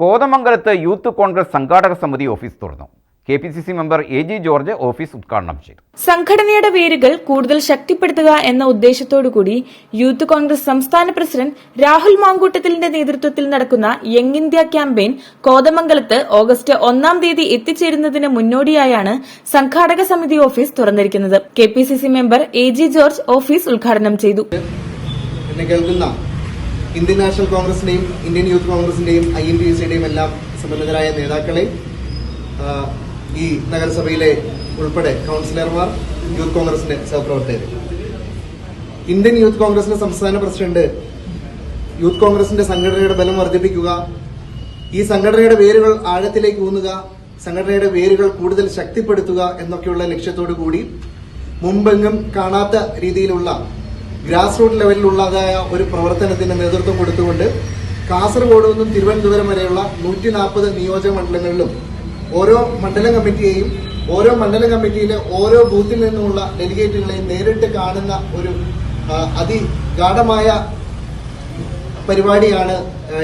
കോതമംഗലത്ത് യൂത്ത് കോൺഗ്രസ് സംഘാടക സമിതി ഓഫീസ് തുറന്നു. K P C C member A G George office ഉദ്ഘാടനം ചെയ്തു. സംഘടനയുടെ വേരുകൾ കൂടുതൽ ശക്തിപ്പെടുത്തുക എന്ന ഉദ്ദേശത്തോടുകൂടി യൂത്ത് കോൺഗ്രസ് സംസ്ഥാന പ്രസിഡന്റ് രാഹുൽ മാങ്കൂട്ടത്തിലിന്റെ നേതൃത്വത്തിൽ നടക്കുന്ന യങ് ഇന്ത്യ ക്യാമ്പയിൻ കോതമംഗലത്ത് ഓഗസ്റ്റ് ഒന്നാം തീയതി എത്തിച്ചേരുന്നതിന് മുന്നോടിയായാണ് സംഘാടക സമിതി office തുറന്നിരിക്കുന്നത്. K P C C member A G George office ഉദ്ഘാടനം ചെയ്തു. കേൾക്കുന്ന ഇന്ത്യൻ നാഷണൽ കോൺഗ്രസിന്റെയും ഇന്ത്യൻ യൂത്ത് കോൺഗ്രസിന്റെയും ഐ എൻ ടി യു സിയുടെയും എല്ലാം സംബന്ധിതരായ നേതാക്കളെ ഈ നഗരസഭയിലെ ഉൾപ്പെടെ കൗൺസിലർമാർ യൂത്ത് കോൺഗ്രസിന്റെ സഹപ്രവർത്തകർ. ഇന്ത്യൻ യൂത്ത് കോൺഗ്രസിന്റെ സംസ്ഥാന പ്രസിഡന്റ് യൂത്ത് കോൺഗ്രസിന്റെ സംഘടനയുടെ ബലം വർദ്ധിപ്പിക്കുക ഈ സംഘടനയുടെ വേരുകൾ ആഴത്തിലേക്ക് ഊന്നുക സംഘടനയുടെ വേരുകൾ കൂടുതൽ ശക്തിപ്പെടുത്തുക എന്നൊക്കെയുള്ള ലക്ഷ്യത്തോടു കൂടി മുമ്പെങ്ങും കാണാത്ത രീതിയിലുള്ള ഗ്രാസ് റൂട്ട് ലെവലിലുള്ളതായ ഒരു പ്രവർത്തനത്തിന് നേതൃത്വം കൊടുത്തുകൊണ്ട് കാസർഗോഡ് നിന്നും തിരുവനന്തപുരം വരെയുള്ള നൂറ്റി നാൽപ്പത് നിയോജക മണ്ഡലങ്ങളിലും ഓരോ മണ്ഡലം കമ്മിറ്റിയെയും ഓരോ മണ്ഡലം കമ്മിറ്റിയിലെ ഓരോ ബൂത്തിൽ നിന്നുമുള്ള ഡെലിഗേറ്റുകളെയും നേരിട്ട് കാണുന്ന ഒരു അതിഗാഠമായ പരിപാടിയാണ്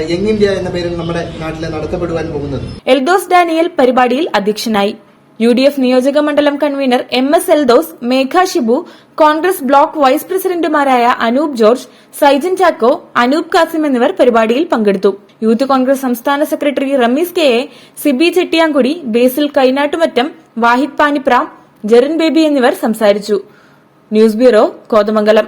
യങ് ഇന്ത്യ എന്ന പേരിൽ നമ്മുടെ നാട്ടിൽ നടത്തപ്പെടുവാൻ പോകുന്നത്. എൽദോസ് ഡാനിയൽ പരിപാടിയിൽ അധ്യക്ഷനായി യു ഡി എഫ് നിയോജക മണ്ഡലം convener M S Eldhose Megha Shibu Congress block vice പ്രസിഡന്റുമാരായ അനൂപ് ജോർജ് സൈജൻ ചാക്കോ അനൂപ് കാസിം എന്നിവർ പരിപാടിയിൽ പങ്കെടുത്തു. യൂത്ത് കോൺഗ്രസ് സംസ്ഥാന secretary Ramees K A Sibi Chettiyankudi Basil Kainattumattam Vahid Panipra Jerin Baby എന്നിവർ സംസാരിച്ചു. News bureau Kothamangalam.